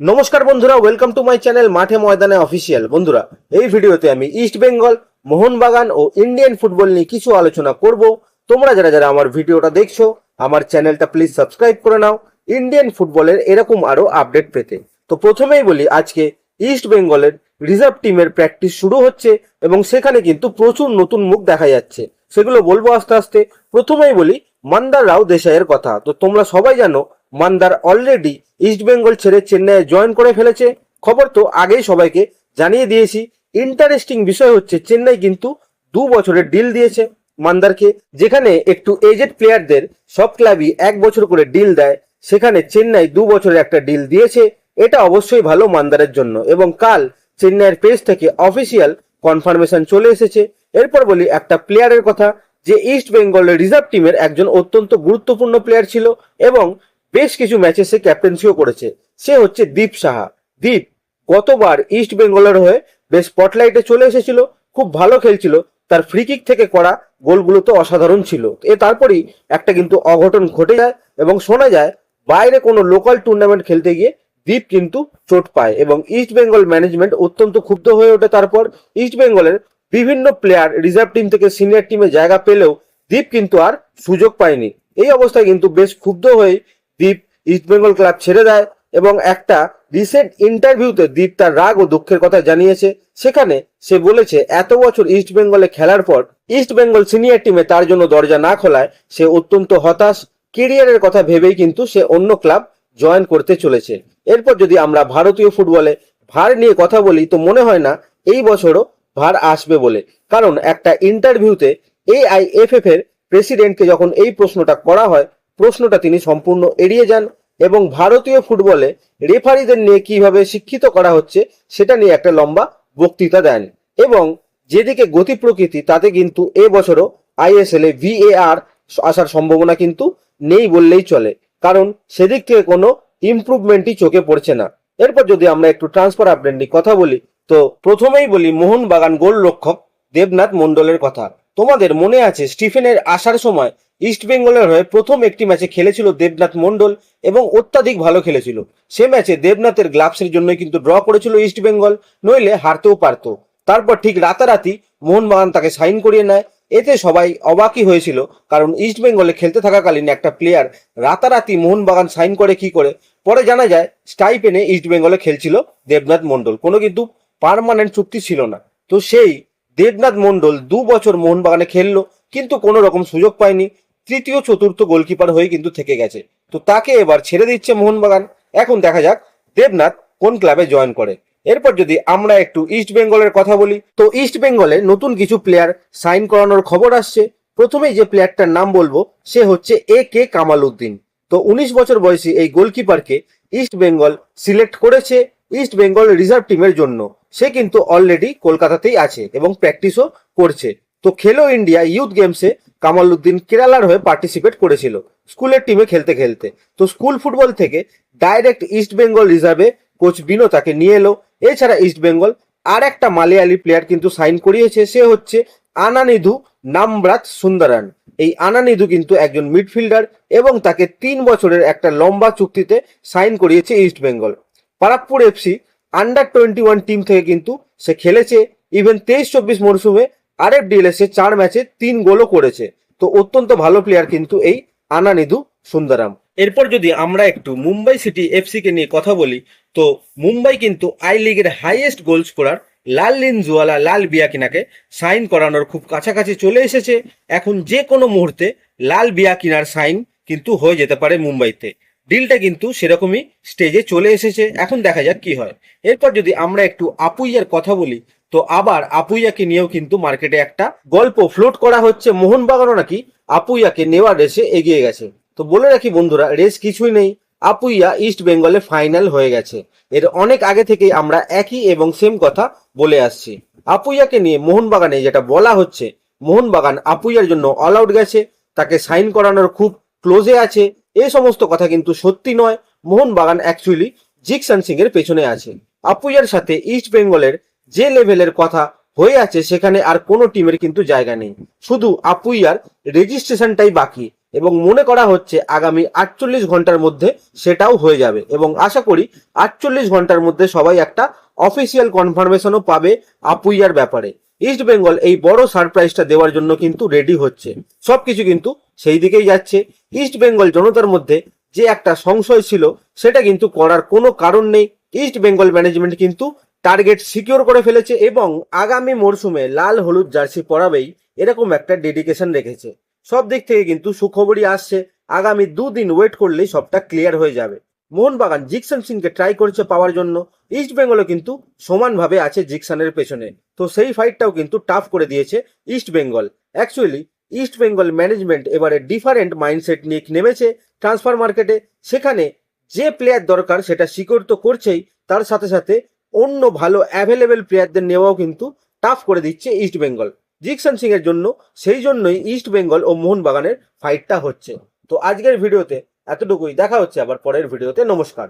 নমস্কার বন্ধুরা welcome to my channel মাঠে ময়দানে অফিসিয়াল বন্ধুরা, এই ভিডিওতে আমি ইস্ট বেঙ্গল মোহনবাগান ও ইন্ডিয়ান ফুটবল নিয়ে কিছু আলোচনা করব। তোমরা যারা যারা আমার ভিডিওটা দেখছ, আমার চ্যানেলটা প্লিজ সাবস্ক্রাইব করে নাও। ইন্ডিয়ান ফুটবলের এরকম আরও আপডেট পেতে। তো প্রথমেই বলি, আজকে ইস্ট বেঙ্গলের রিজার্ভ টিমের প্র্যাকটিস শুরু হচ্ছে এবং সেখানে কিন্তু প্রচুর নতুন মুখ দেখা যাচ্ছে। সেগুলো বলব আস্তে আস্তে। প্রথমেই বলি, মান্দার রাও দেশাইয়ের কথা। তো তোমরা সবাই জানো মান্দার অলরেডি ইস্ট বেঙ্গল ছেড়ে চেন্নাইয়ে জয়েন করে ফেলেছে। খবর তো আগেই সবাইকে জানিয়ে দিয়েছি। ইন্টারেস্টিং বিষয় হচ্ছে, চেন্নাই কিন্তু দু বছরের ডিল দিয়েছে মান্দারকে, যেখানে একটু এজেড প্লেয়ারদের সব ক্লাবই এক বছর করে ডিল দেয়, সেখানে চেন্নাই দু বছরের একটা ডিল দিয়েছে। এটা অবশ্যই ভালো মান্দারের জন্য এবং কাল চেন্নাইয়ের পেজ থেকে অফিসিয়াল কনফার্মেশন চলে এসেছে। এরপর বলি একটা প্লেয়ারের কথা, যে ইস্ট বেঙ্গলের রিজার্ভ টিমের একজন অত্যন্ত গুরুত্বপূর্ণ প্লেয়ার ছিল এবং বেশ কিছু ম্যাচে সে ক্যাপ্টেন্সিও করেছে। সে হচ্ছে দীপ সাহা। দীপ গতবার ইস্ট বেঙ্গলের হয়ে বেশ স্পটলাইটে চলে এসেছিল, খুব ভালো খেলছিল। তার ফ্রি কিক থেকে করা গোলগুলো তো অসাধারণ ছিল। এ তারপরেই একটা কিন্তু অঘটন ঘটে যায় এবং শোনা যায়, বাইরে কোনো লোকাল টুর্নামেন্ট খেলতে গিয়ে দ্বীপ কিন্তু চোট পায় এবং ইস্ট বেঙ্গল ম্যানেজমেন্ট অত্যন্ত ক্ষুব্ধ হয়ে ওঠে তারপর ইস্ট বেঙ্গলের বিভিন্ন প্লেয়ার রিজার্ভ টিম থেকে সিনিয়র টিমে জায়গা পেলেও দ্বীপ কিন্তু আর সুযোগ পায়নি। এই অবস্থায় কিন্তু বেশ ক্ষুব্ধ হয়ে দীপ ইস্ট বেঙ্গল ক্লাব ছেড়ে দেয় এবং একটা রিসেন্ট ইন্টারভিউতে দীপ তার রাগ ও দুঃখের কথা জানিয়েছে। সেখানে সে বলেছে, এত বছর ইস্ট বেঙ্গলে খেলার পর ইস্ট বেঙ্গল সিনিয়র টিমে তার জন্য দরজা না খোলায় সে অত্যন্ত হতাশ। কেরিয়ারের কথা ভেবেই কিন্তু সে অন্য ক্লাব জয়েন করতে চলেছে। এরপর যদি আমরা ভারতীয় ফুটবলে ভার নিয়ে কথা বলি, তো মনে হয় না এই বছরও ভার আসবে বলে। কারণ একটা ইন্টারভিউতে এআইএফএফ এর প্রেসিডেন্টকে যখন এই প্রশ্নটা করা হয় প্রশ্নটা তিনি সম্পূর্ণ এড়িয়ে যান এবং ভারতীয় ফুটবলে রেফারিদের নিয়ে কীভাবে শিক্ষিত করা হচ্ছে সেটা নিয়ে একটা লম্বা বক্তৃতা দেন। এবং যেদিকে গতি প্রকৃতি, তাতে কিন্তু এ বছরও আইএসএল এ ভিএআর আসার সম্ভাবনা কিন্তু নেই বললেই চলে। কারণ সেদিক থেকে কোনো ইমপ্রুভমেন্টই চোখে পড়ছে না। এরপর যদি আমরা একটু ট্রান্সফার আপডেট নিয়ে কথা বলি, তো প্রথমেই বলি মোহনবাগান গোলরক্ষক দেবনাথ মন্ডলের কথা। তোমাদের মনে আছে স্টিফেনের আসার সময় ইস্ট বেঙ্গলের হয়ে প্রথম একটি ম্যাচে খেলেছিল দেবনাথ মন্ডল এবং অত্যাধিক ভালো খেলেছিল। সে ম্যাচে দেবনাথের গ্লাভসের জন্য কিন্তু ড্র করেছিল ইস্ট বেঙ্গল, নইলে হারতেও পারতো। তারপর ঠিক রাতারাতি মোহনবাগান তাকে সাইন করিয়ে নেয়। এতে সবাই অবাকই হয়েছিল, কারণ ইস্ট বেঙ্গলে খেলতে থাকাকালীন একটা প্লেয়ার রাতারাতি মোহনবাগান সাইন করে কি করে? পরে জানা যায়, স্টাইপেনে ইস্ট বেঙ্গলে খেলছিল দেবনাথ মন্ডল কোনো কিন্তু পারমানেন্ট চুক্তি ছিল না। তো সেই দেবনাথ মন্ডল দু বছর মোহনবাগানে খেললো, কিন্তু কোনো রকম সুযোগ পায়নি। তৃতীয় চতুর্থ গোলকিপার হয়ে কিন্তু থেকে গেছে। তো তাকে এবার ছেড়ে দিচ্ছে মোহনবাগান। এখন দেখা যাক দেবনাথ কোন ক্লাবে জয়েন করে। এরপর যদি আমরা একটু ইস্ট বেঙ্গলের কথা বলি, তো ইস্ট বেঙ্গলে নতুন কিছু প্লেয়ার সাইন করানোর খবর আসছে। প্রথমেই যে প্লেয়ারটার নাম বলব, সে হচ্ছে এ কে কামাল উদ্দিন তো উনিশ বছর বয়সী এই গোলকিপারকে ইস্ট বেঙ্গল সিলেক্ট করেছে ইস্ট বেঙ্গল রিজার্ভ টিমের জন্য। সে কিন্তু অলরেডি কলকাতাতেই আছে এবং প্র্যাকটিসও করছে। তো খেলো ইন্ডিয়া ইউথ গেমসে কামাল উদ্দিন কেরালার হয়ে পার্টিসিপেট করেছিল, স্কুলের টিমে খেলতে খেলতে। তো স্কুল ফুটবল থেকে ডাইরেক্ট ইস্ট বেঙ্গল রিজার্ভে কোচ বিনো তাকে নিয়ে এলো। এছাড়া ইস্ট বেঙ্গল আর একটা মালয়ালি প্লেয়ার কিন্তু সাইন করিয়েছে, সে হচ্ছে আনানিধু নামব্রাত সুন্দরান। এই আনানিধু কিন্তু একজন মিডফিল্ডার এবং তাকে তিন বছরের একটা লম্বা চুক্তিতে সাইন করিয়েছে East Bengal Barrackpore FC under twenty one team থেকে কিন্তু সে খেলেছে। ইভেন তেইশ চব্বিশ মরশুমে আর এফ ডিএলএসে চার ম্যাচে তিন গোলও করেছে। তো অত্যন্ত ভালো প্লেয়ার কিন্তু এই আনানিধু সুন্দরাম। এরপর যদি আমরা একটু মুম্বাই সিটি এফসি কে নিয়ে কথা বলি, তো মুম্বাই কিন্তু আই লিগের highest goal scorer Lal Lianzuala, Lal বিয়াকিনাকে sign করানোর খুব কাছাকাছি চলে এসেছে। এখন যে কোনো মুহূর্তে লাল বিয়াকিনার সাইন কিন্তু হয়ে যেতে পারে মুম্বাইতে। ডিলটা কিন্তু সেরকমই স্টেজে চলে এসেছে। এখন দেখা যাক কি হয়। এরপর যদি আমরা একটু আপুইয়ার কথা বলি, তো আবার আপুইয়াকে নিয়েও কিন্তু মার্কেটে একটা গল্প ফ্লোট করা হচ্ছে। মোহনবাগানও নাকি আপুইয়াকে নেওয়ার রেসে এগিয়ে গেছে। তো বলে রাখি বন্ধুরা, রেস কিছুই নেই। আপুইয়া ইস্ট বেঙ্গলে ফাইনাল হয়ে গেছে। এর অনেক আগে থেকেই আমরা একই এবং সেম কথা বলে আসছি। আপুইয়াকে নিয়ে মোহনবাগানে যেটা বলা হচ্ছে, মোহনবাগান আপুইয়ার জন্য অল আউট গেছে। তাকে সাইন করানোর খুব ক্লোজে আছে। এই সমস্ত কথা কিন্তু সত্যি নয়। মোহনবাগান অ্যাকচুয়ালি জিকসান সিং এর পেছনে আছে। আপুইয়ার সাথে ইস্ট বেঙ্গলের যে লেভেলের কথা হয়ে আছে, সেখানে আর কোনো টিমের কিন্তু জায়গা নেই। শুধু আপুইয়ার রেজিস্ট্রেশনটাই বাকি এবং মনে করা হচ্ছে আগামী আটচল্লিশ ঘণ্টার মধ্যে সেটাও হয়ে যাবে এবং আশা করি আটচল্লিশ ঘণ্টার মধ্যে সবাই একটা অফিসিয়াল কনফার্মেশনও পাবে আপুইয়ার ব্যাপারে। ইস্ট বেঙ্গল এই বড় সারপ্রাইজটা দেওয়ার জন্য কিন্তু রেডি হচ্ছে। সবকিছু কিন্তু সেই দিকেই যাচ্ছে। ইস্ট বেঙ্গল জনতার মধ্যে যে একটা সংশয় ছিল, সেটা কিন্তু করার কোনো কারণ নেই। ইস্ট বেঙ্গল ম্যানেজমেন্ট কিন্তু টার্গেট সিকিওর করে ফেলেছে এবং আগামী মরশুমে লাল, হলুদ জার্সি পরাবেই এরকম একটা ডেডিকেশন রেখেছে। সব দিক থেকে কিন্তু সুখবরই আসছে। আগামী দুদিন ওয়েট করলেই সবটা ক্লিয়ার হয়ে যাবে। মোহনবাগান জিকসন সিংকে ট্রাই করেছে পাওয়ার জন্য। ইস্ট বেঙ্গলও কিন্তু সমানভাবে আছে জিকসনের পেছনে। তো সেই ফাইটটাও কিন্তু টাফ করে দিয়েছে East Bengal actually East Bengal management এবারে ডিফারেন্ট মাইন্ডসেট নিয়ে নেমেছে ট্রান্সফার মার্কেটে সেখানে যে প্লেয়ার দরকার সেটা সিকিউর তো করছেই, তার সাথে সাথে অন্য ভালো অ্যাভেলেবেল প্লেয়ারদের নেওয়াও কিন্তু টাফ করে দিচ্ছে ইস্ট বেঙ্গল জিকসন সিং এর জন্য, সেই জন্যই ইস্ট বেঙ্গল ও মোহনবাগানের ফাইটটা হচ্ছে। তো আজকের ভিডিওতে এতটুকুই। দেখা হচ্ছে আবার পরের ভিডিওতে। নমস্কার।